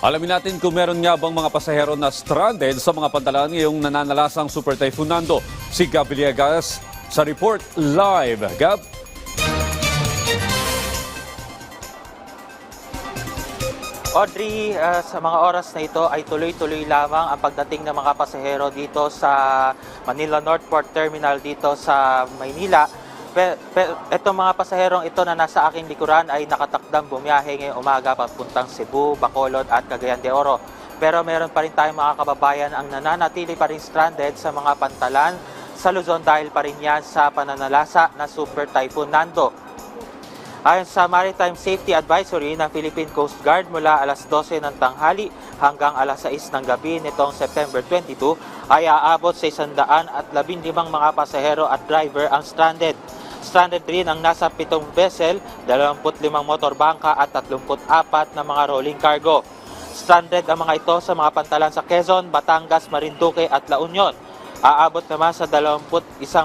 Alamin natin kung meron nga bang mga pasahero na stranded sa mga pantalan ngayong nananalasang Super Typhoon Nando. Si Gab sa report live. Gab? Audrey, ah, sa mga oras na ito ay tuloy-tuloy lamang ang pagdating ng mga pasahero dito sa Manila Northport Terminal dito sa Maynila. Pe, pe, itong mga pasaherong ito na nasa aking likuran ay nakatakdang bumiyahe ngayong umaga papuntang Cebu, Bacolod at Cagayan de Oro. Pero meron pa rin tayong mga kababayan ang nananatili pa rin stranded sa mga pantalan sa Luzon dahil pa rin yan sa pananalasa na Super Typhoon Nando. Ayon sa Maritime Safety Advisory ng Philippine Coast Guard mula alas 12 ng tanghali hanggang alas 6 ng gabi nitong September 22 ay aabot sa 115 mga pasahero at driver ang stranded. Stranded rin ang nasa 7 vessel, 25 motor bangka at 34 na mga rolling cargo. Stranded ang mga ito sa mga pantalan sa Quezon, Batangas, Marinduque at La Union. Aabot naman sa 21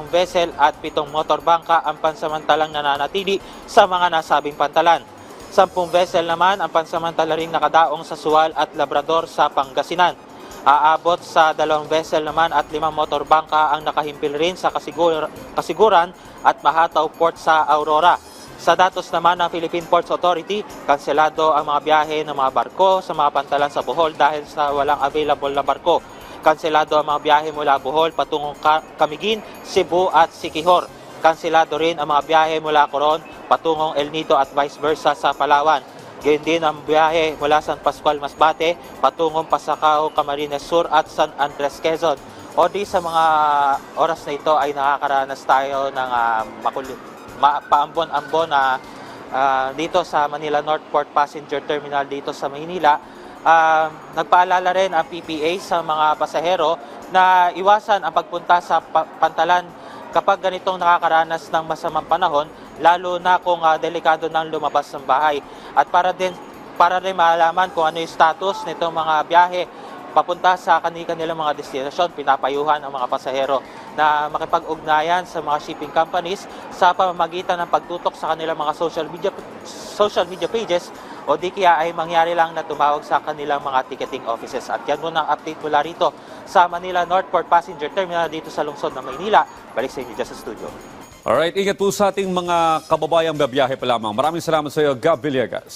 vessel at 7 motor bangka ang pansamantalang nananatili sa mga nasabing pantalan. 10 vessel naman ang pansamantala ring nakadaong sa Sual at Labrador sa Pangasinan. Aabot sa 2 vessel naman at 5 motor bangka ang nakahimpil rin sa Kasigur- Kasiguran at Mahataw Port sa Aurora. Sa datos naman ng Philippine Ports Authority, kanselado ang mga biyahe ng mga barko sa mga pantalan sa Bohol dahil sa walang available na barko. Kanselado ang mga biyahe mula Bohol patungong Camiguin, Cebu at Siquijor. Kanselado rin ang mga biyahe mula Coron patungong El Nido at vice versa sa Palawan. Gayun din ang biyahe mula San Pascual Masbate patungong Pasacao, Camarines Sur at San Andres Quezon. O di sa mga oras na ito ay nakakaranas tayo ng uh, makul- ma- paambon-ambon na ah, dito sa Manila Northport Passenger Terminal dito sa Maynila. Ah, nagpaalala rin ang PPA sa mga pasahero na iwasan ang pagpunta sa pa- pantalan kapag ganitong nakakaranas ng masamang panahon, lalo na kung ah, delikado nang lumabas ng bahay. At para din para rin malaman kung ano yung status nitong mga biyahe papunta sa kanilang mga destinasyon, pinapayuhan ang mga pasahero na makipag-ugnayan sa mga shipping companies sa pamamagitan ng pagtutok sa kanilang mga social media social media pages o di kaya ay mangyari lang na tumawag sa kanilang mga ticketing offices. At yan muna ang update mula rito sa Manila Northport Passenger Terminal dito sa lungsod ng Maynila. Balik sa inyo dyan sa studio. Alright, ingat po sa ating mga kababayang babiyahe pa lamang. Maraming salamat sa iyo, Gab Villegas.